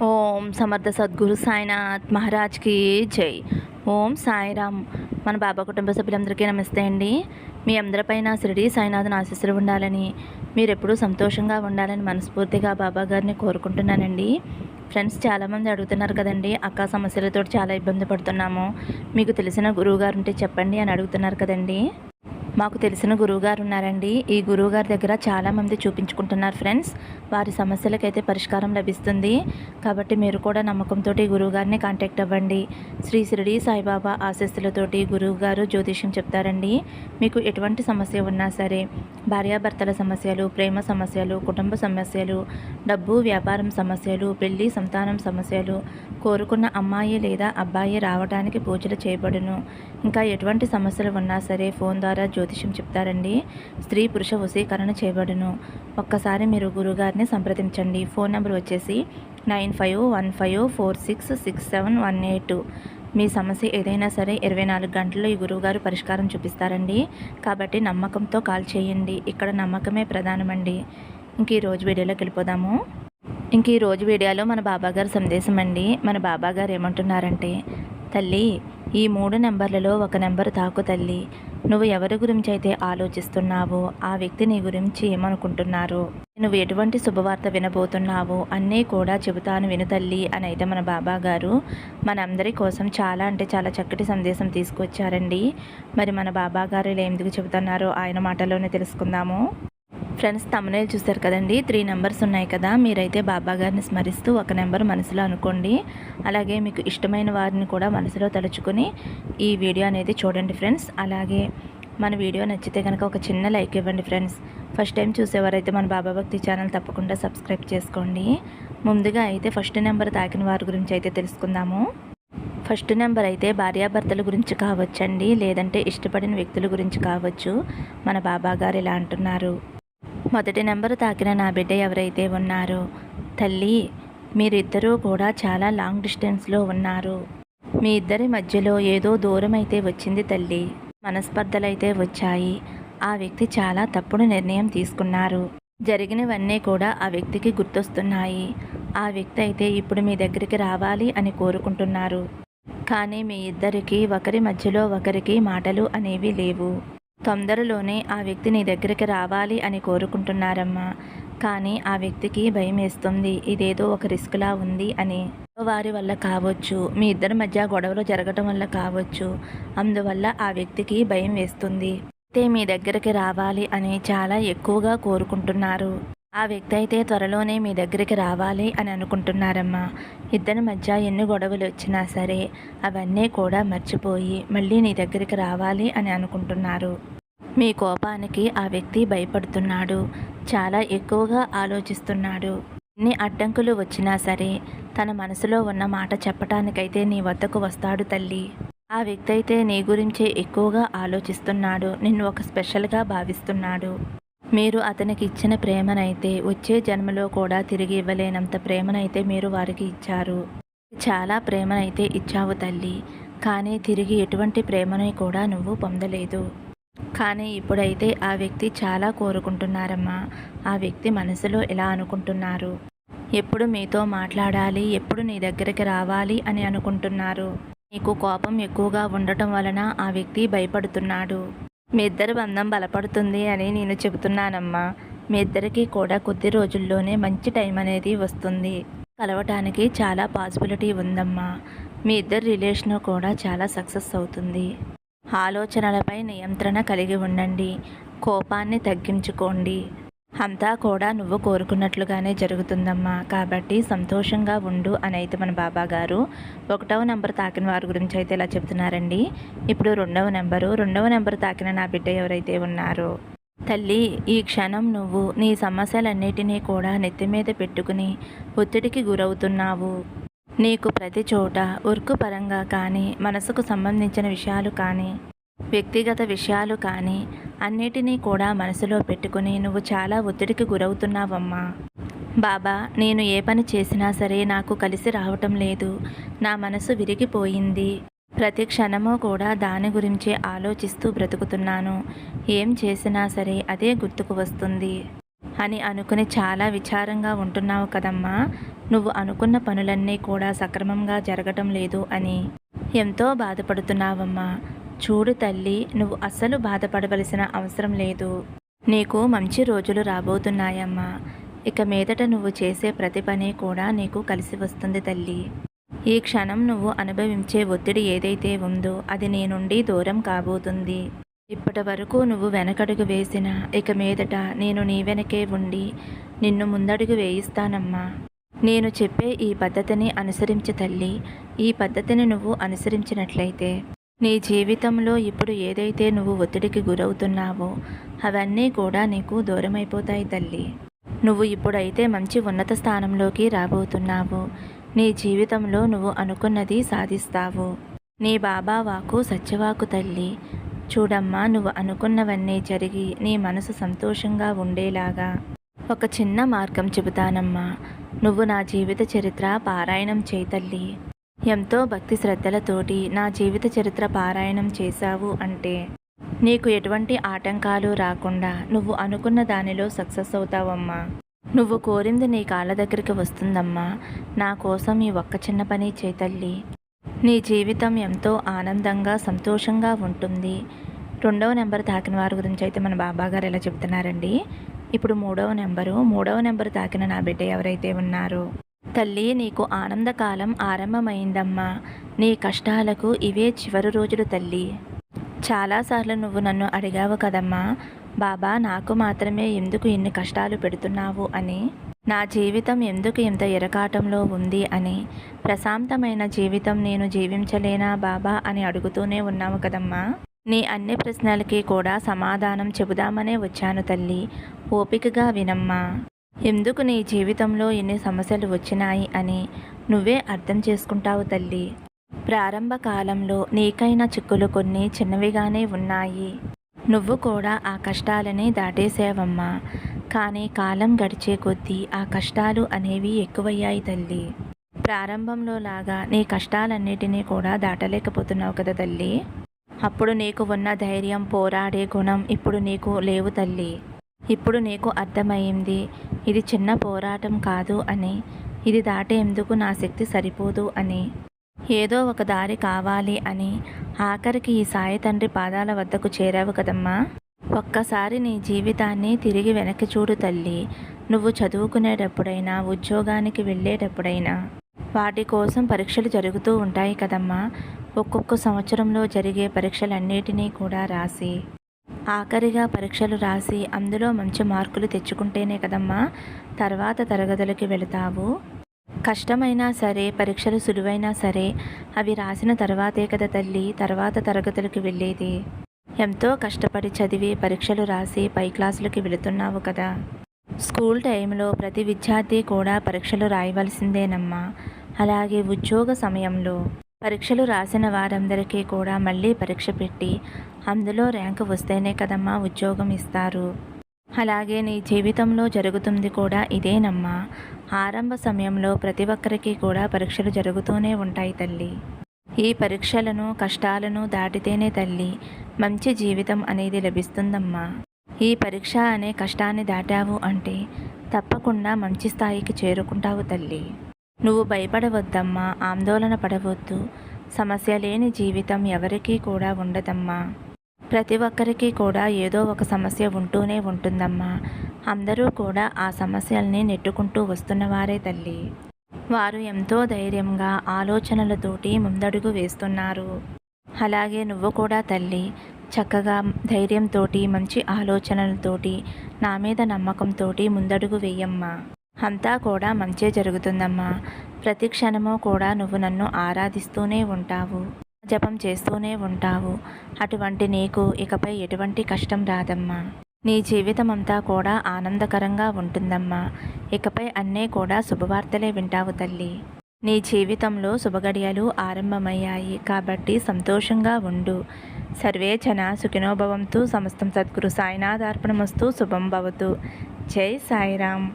ఓం సమర్థ సద్గురు సాయినాథ్ మహారాజ్కి జై. ఓం సాయిరామ్. మన బాబా కుటుంబ సభ్యులందరికీ నమస్తే అండి. మీ అందరిపైన షిరిడి సాయినాథన్ ఆశీస్సులు ఉండాలని మీరెప్పుడూ సంతోషంగా ఉండాలని మనస్ఫూర్తిగా బాబా గారిని కోరుకుంటున్నానండి. ఫ్రెండ్స్ చాలామంది అడుగుతున్నారు కదండి అక్క సమస్యలతో చాలా ఇబ్బంది పడుతున్నాము. మీకు తెలిసిన గురువు గారు ఉంటే చెప్పండి అని అడుగుతున్నారు కదండి. మాకు తెలిసిన గురువుగారు ఉన్నారండి ఈ గురువుగారి దగ్గర చాలామంది చూపించుకుంటున్నారు ఫ్రెండ్స్. వారి సమస్యలకైతే పరిష్కారం లభిస్తుంది. కాబట్టి మీరు కూడా నమ్మకంతో గురువుగారిని కాంటాక్ట్ అవ్వండి. శ్రీ షిరిడి సాయిబాబా ఆశస్సులతోటి గురువుగారు జ్యోతిష్యం చెప్తారండి. మీకు ఎటువంటి సమస్య ఉన్నా సరే భార్యాభర్తల సమస్యలు ప్రేమ సమస్యలు కుటుంబ సమస్యలు డబ్బు వ్యాపారం సమస్యలు పెళ్ళి సంతానం సమస్యలు కోరుకున్న అమ్మాయి లేదా అబ్బాయి రావడానికి పూజలు చేయబడును. ఇంకా ఎటువంటి సమస్యలు ఉన్నా సరే ఫోన్ ద్వారా జ్యోతిషం చెప్తారండి. స్త్రీ పురుష వశీకరణ చేయబడును. ఒక్కసారి మీరు గురుగారిని సంప్రదించండి. ఫోన్ నెంబర్ వచ్చేసి nine five one five four six six seven one eight మీ సమస్య ఏదైనా సరే ఇరవై నాలుగు గంటల్లో ఈ గురువుగారు పరిష్కారం చూపిస్తారండి. కాబట్టి నమ్మకంతో కాల్ చేయండి. ఇక్కడ నమ్మకమే ప్రధానమండి. ఇంక ఈ రోజు వీడియోలోకి వెళ్ళిపోదాము. ఇంక ఈ రోజు వీడియోలో మన బాబాగారు సందేశం అండి. మన బాబాగారు ఏమంటున్నారంటే తల్లి ఈ మూడు నెంబర్లలో ఒక నెంబర్ తాకు తల్లి. నువ్వు ఎవరి గురించి అయితే ఆలోచిస్తున్నావో ఆ వ్యక్తి నీ గురించి ఏమనుకుంటున్నారు? నువ్వు ఎటువంటి శుభవార్త వినబోతున్నావో అన్నీ కూడా చెబుతాను విను తల్లి అని అయితే మన బాబా గారు. మనందరి కోసం చాలా అంటే చాలా చక్కటి సందేశం తీసుకొచ్చారండి. మరి మన బాబా గారు ఇలా ఎందుకు చెబుతున్నారో ఆయన మాటలోనే తెలుసుకుందాము. ఫ్రెండ్స్ తమనే చూశారు కదండి? త్రీ నెంబర్స్ ఉన్నాయి కదా? మీరైతే బాబా గారిని స్మరిస్తూ ఒక నెంబర్ మనసులో అనుకోండి. అలాగే మీకు ఇష్టమైన వారిని కూడా మనసులో తలుచుకొని ఈ వీడియో అనేది చూడండి ఫ్రెండ్స్. అలాగే మన వీడియో నచ్చితే కనుక ఒక చిన్న లైక్ ఇవ్వండి ఫ్రెండ్స్. ఫస్ట్ టైం చూసేవారైతే మన బాబా భక్తి ఛానల్ తప్పకుండా సబ్స్క్రైబ్ చేసుకోండి. ముందుగా అయితే ఫస్ట్ నెంబర్ తాకిన వారి గురించి అయితే తెలుసుకుందాము. ఫస్ట్ నెంబర్ అయితే భార్యాభర్తల గురించి కావచ్చండి. లేదంటే ఇష్టపడిన వ్యక్తుల గురించి కావచ్చు. మన బాబా గారు ఇలా అంటున్నారు. మొదటి నెంబరు తాకిన నా బిడ్డ ఎవరైతే ఉన్నారో తల్లి మీరిద్దరూ కూడా చాలా లాంగ్ డిస్టెన్స్లో ఉన్నారు. మీ ఇద్దరి మధ్యలో ఏదో దూరం అయితే వచ్చింది తల్లి. మనస్పర్ధలైతే వచ్చాయి. ఆ వ్యక్తి చాలా తప్పుడు నిర్ణయం తీసుకున్నారు. జరిగినవన్నీ కూడా ఆ వ్యక్తికి గుర్తొస్తున్నాయి. ఆ వ్యక్తి అయితే ఇప్పుడు మీ దగ్గరికి రావాలి అని కోరుకుంటున్నారు. కానీ మీ ఇద్దరికి ఒకరి మధ్యలో ఒకరికి మాటలు అనేవి లేవు. తొందరలోనే ఆ వ్యక్తి నీ దగ్గరికి రావాలి అని కోరుకుంటున్నారమ్మా. కానీ ఆ వ్యక్తికి భయం వేస్తుంది. ఇదేదో ఒక రిస్క్లా ఉంది అని. వారి వల్ల కావచ్చు. మీ ఇద్దరి మధ్య గొడవలు జరగటం వల్ల కావచ్చు. అందువల్ల ఆ వ్యక్తికి భయం వేస్తుంది. అయితే మీ దగ్గరికి రావాలి అని చాలా ఎక్కువగా కోరుకుంటున్నారు. ఆ వ్యక్తి అయితే త్వరలోనే మీ దగ్గరికి రావాలి అని అనుకుంటున్నారమ్మా. ఇద్దరి మధ్య ఎన్ని గొడవలు వచ్చినా సరే అవన్నీ కూడా మర్చిపోయి మళ్ళీ నీ దగ్గరికి రావాలి అని అనుకుంటున్నారు. మీ కోపానికి ఆ వ్యక్తి భయపడుతున్నాడు. చాలా ఎక్కువగా ఆలోచిస్తున్నాడు. ఎన్ని అడ్డంకులు వచ్చినా సరే తన మనసులో ఉన్న మాట చెప్పటానికైతే నీ వద్దకు వస్తాడు తల్లి. ఆ వ్యక్తి అయితే నీ గురించే ఎక్కువగా ఆలోచిస్తున్నాడు. నిన్ను ఒక స్పెషల్గా భావిస్తున్నాడు. మీరు అతనికి ఇచ్చిన ప్రేమనైతే వచ్చే జన్మలో కూడా తిరిగి ఇవ్వలేనంత ప్రేమనైతే మీరు వారికి ఇచ్చారు. చాలా ప్రేమనైతే ఇచ్చావు తల్లి. కానీ తిరిగి ఎటువంటి ప్రేమని కూడా నువ్వు పొందలేదు. కానీ ఇప్పుడైతే ఆ వ్యక్తి చాలా కోరుకుంటున్నారమ్మా. ఆ వ్యక్తి మనసులో ఎలా అనుకుంటున్నారు? ఎప్పుడు మీతో మాట్లాడాలి? ఎప్పుడు నీ దగ్గరికి రావాలి? అని అనుకుంటున్నారు. నీకు కోపం ఎక్కువగా ఉండటం వలన ఆ వ్యక్తి భయపడుతున్నాడు. మీ ఇద్దరి బంధం బలపడుతుంది అని నేను చెబుతున్నానమ్మా. మీ ఇద్దరికి కూడా కొద్ది రోజుల్లోనే మంచి టైం అనేది వస్తుంది. కలవటానికి చాలా పాసిబిలిటీ ఉందమ్మా. మీ ఇద్దరి రిలేషన్ కూడా చాలా సక్సెస్ అవుతుంది. ఆలోచనలపై నియంత్రణ కలిగి ఉండండి. కోపాన్ని తగ్గించుకోండి. అంతా కూడా నువ్వు కోరుకున్నట్లుగానే జరుగుతుందమ్మా. కాబట్టి సంతోషంగా ఉండు అని అయితే మన బాబా గారు. ఒకటవ నెంబర్ తాకిన వారి గురించి అయితే ఇలా చెప్తున్నారండి. ఇప్పుడు రెండవ నెంబరు. రెండవ నెంబర్ తాకిన నా బిడ్డ ఎవరైతే ఉన్నారో. తల్లి ఈ క్షణం నువ్వు నీ సమస్యలన్నిటినీ కూడా నెత్తి మీద పెట్టుకుని ఒత్తిడికి గురవుతున్నావు. నీకు ప్రతి చోట వర్క్ పరంగా కానీ మనసుకు సంబంధించిన విషయాలు కానీ వ్యక్తిగత విషయాలు కానీ అన్నిటినీ కూడా మనసులో పెట్టుకుని నువ్వు చాలా ఒత్తిడికి గురవుతున్నావమ్మా. బాబా నేను ఏ పని చేసినా సరే నాకు కలిసి రావటం లేదు. నా మనసు విరిగిపోయింది. ప్రతి క్షణము కూడా దాని గురించే ఆలోచిస్తూ బ్రతుకుతున్నాను. ఏం చేసినా సరే అదే గుర్తుకు వస్తుంది. అని అనుకుని చాలా విచారంగా ఉంటున్నావు కదమ్మా. నువ్వు అనుకున్న పనులన్నీ కూడా సక్రమంగా జరగటం లేదు అని. ఎంతో బాధపడుతున్నావమ్మా. చూడు తల్లి నువ్వు అస్సలు బాధపడవలసిన అవసరం లేదు. నీకు మంచి రోజులు రాబోతున్నాయమ్మా. ఇక మీదట నువ్వు చేసే ప్రతి పని కూడా నీకు కలిసి వస్తుంది తల్లి. ఈ క్షణం నువ్వు అనుభవించే ఒత్తిడి ఏదైతే ఉందో అది నీ నుండి దూరం కాబోతుంది. ఇప్పటి వరకు నువ్వు వెనకడుగు వేసిన ఇక మీదట నేను నీ వెనకే ఉండి నిన్ను ముందడుగు వేయిస్తానమ్మా. నేను చెప్పే ఈ పద్ధతిని అనుసరించు తల్లి. ఈ పద్ధతిని నువ్వు అనుసరించినట్లయితే నీ జీవితంలో ఇప్పుడు ఏదైతే నువ్వు ఒత్తిడికి గురవుతున్నావో అవన్నీ కూడా నీకు దూరమైపోతాయి తల్లి. నువ్వు ఇప్పుడైతే మంచి ఉన్నత స్థానంలోకి రాబోతున్నావు. నీ జీవితంలో నువ్వు అనుకున్నది సాధిస్తావు. నీ బాబా వాకు సత్యవాకు తల్లి. చూడమ్మా నువ్వు అనుకున్నవన్నీ జరిగి నీ మనసు సంతోషంగా ఉండేలాగా. ఒక చిన్న మార్గం చెబుతానమ్మా. నువ్వు నా జీవిత చరిత్ర పారాయణం చేతల్లి ఎంతో భక్తి శ్రద్ధలతోటి నా జీవిత చరిత్ర పారాయణం చేశావు అంటే నీకు ఎటువంటి ఆటంకాలు రాకుండా నువ్వు అనుకున్న దానిలో సక్సెస్ అవుతావమ్మా. నువ్వు కోరింది నీ కాళ్ళ దగ్గరికి వస్తుందమ్మా. నా కోసం ఈ ఒక్క చిన్న పని చేతల్లి నీ జీవితం ఎంతో ఆనందంగా సంతోషంగా ఉంటుంది. రెండవ నెంబర్ తాకిన వారి గురించి అయితే మన బాబా గారు ఎలా చెప్తున్నారండి ఇప్పుడు మూడవ నెంబరు. మూడవ నెంబర్ తాకిన నా బిడ్డ ఎవరైతే ఉన్నారో? తల్లి నీకు ఆనందకాలం ఆరంభమైందమ్మా. నీ కష్టాలకు ఇవే చివరి రోజులు తల్లి. చాలాసార్లు నువ్వు నన్ను అడిగావు కదమ్మా. బాబా నాకు మాత్రమే ఎందుకు ఇన్ని కష్టాలు పెడుతున్నావు అని. నా జీవితం ఎందుకు ఇంత ఎరకాటంలో ఉంది అని. ప్రశాంతమైన జీవితం నేను జీవించలేనా బాబా అని అడుగుతూనే ఉన్నావు కదమ్మా. నీ అన్ని ప్రశ్నలకి కూడా సమాధానం చెబుదామనే వచ్చాను తల్లి. ఓపికగా వినమ్మా. ఎందుకు నీ జీవితంలో ఎన్ని సమస్యలు వచ్చినాయి అని నువ్వే అర్థం చేసుకుంటావు తల్లి. ప్రారంభ కాలంలో నీకైన చిక్కులు కొన్ని చిన్నవిగానే ఉన్నాయి. నువ్వు కూడా ఆ కష్టాలని దాటేసావమ్మా కానీ కాలం గడిచే కొద్దీ ఆ కష్టాలు అనేవి ఎక్కువయ్యాయి తల్లి. ప్రారంభంలో లాగా నీ కష్టాలన్నిటినీ కూడా దాటలేకపోతున్నావు కదా తల్లి. అప్పుడు నీకు ఉన్న ధైర్యం పోరాడే గుణం ఇప్పుడు నీకు లేవు తల్లి. ఇప్పుడు నీకు అర్థమైంది. ఇది చిన్న పోరాటం కాదు అని. ఇది దాటేందుకు నా శక్తి సరిపోదు అని. ఏదో ఒక దారి కావాలి అని. ఆఖరికి ఈ సాయి తండ్రి పాదాల వద్దకు చేరావు కదమ్మా. ఒక్కసారి నీ జీవితాన్ని తిరిగి వెనక్కి చూడు తల్లి. నువ్వు చదువుకునేటప్పుడైనా ఉద్యోగానికి వెళ్ళేటప్పుడైనా వాటి కోసం పరీక్షలు జరుగుతూ ఉంటాయి కదమ్మా. ఒక్కొక్క సంవత్సరంలో జరిగే పరీక్షలన్నిటినీ కూడా రాసి ఆఖరిగా పరీక్షలు రాసి అందులో మంచి మార్కులు తెచ్చుకుంటేనే కదమ్మా తర్వాత తరగతులకి వెళతావు. కష్టమైనా సరే పరీక్షలు సులువైనా సరే అవి రాసిన తర్వాతే కదా తల్లి తర్వాత తరగతులకి వెళ్ళేది. ఎంతో కష్టపడి చదివి పరీక్షలు రాసి పై క్లాసులకి వెళుతున్నావు కదా. స్కూల్ టైంలో ప్రతి విద్యార్థి కూడా పరీక్షలు రాయవలసిందేనమ్మా. అలాగే ఉద్యోగ సమయంలో. పరీక్షలు రాసిన వారందరికీ కూడా మళ్ళీ పరీక్ష పెట్టి అందులో ర్యాంకు వస్తేనే కదమ్మా ఉద్యోగం ఇస్తారు. అలాగే నీ జీవితంలో జరుగుతుంది కూడా ఇదేనమ్మా. ఆరంభ సమయంలో ప్రతి ఒక్కరికి కూడా పరీక్షలు జరుగుతూనే ఉంటాయి తల్లి. ఈ పరీక్షలను కష్టాలను దాటితేనే తల్లి మంచి జీవితం అనేది లభిస్తుందమ్మా. ఈ పరీక్ష అనే కష్టాన్ని దాటావు అంటే తప్పకుండా మంచి స్థాయికి చేరుకుంటావు తల్లి. నువ్వు భయపడవద్దమ్మా ఆందోళన పడవద్దు. సమస్య లేని జీవితం ఎవరికీ కూడా ఉండదమ్మా. ప్రతి ఒక్కరికి కూడా ఏదో ఒక సమస్య ఉంటూనే ఉంటుందమ్మా. అందరూ కూడా ఆ సమస్యల్ని నెట్టుకుంటూ వస్తున్నవారే తల్లి. వారు ఎంతో ధైర్యంగా ఆలోచనలతోటి ముందడుగు వేస్తున్నారు. అలాగే నువ్వు కూడా తల్లి చక్కగా ధైర్యంతో మంచి ఆలోచనలతోటి నా మీద నమ్మకంతో ముందడుగు వేయమ్మా. అంతా కూడా మంచే జరుగుతుందమ్మా. ప్రతి క్షణము కూడా నువ్వు నన్ను ఆరాధిస్తూనే ఉంటావు. జపం చేస్తూనే ఉంటావు. అటువంటి నీకు ఇకపై ఎటువంటి కష్టం రాదమ్మా. నీ జీవితం అంతా కూడా ఆనందకరంగా ఉంటుందమ్మా. ఇకపై అన్నీ కూడా శుభవార్తలే వింటావు తల్లి. నీ జీవితంలో శుభగడియలు ఆరంభమయ్యాయి కాబట్టి సంతోషంగా ఉండు. సర్వే జన సుఖినోభవంతు సమస్తం సద్గురు సాయినాథార్పణమస్తు శుభం భవతు. జై సాయిరామ్.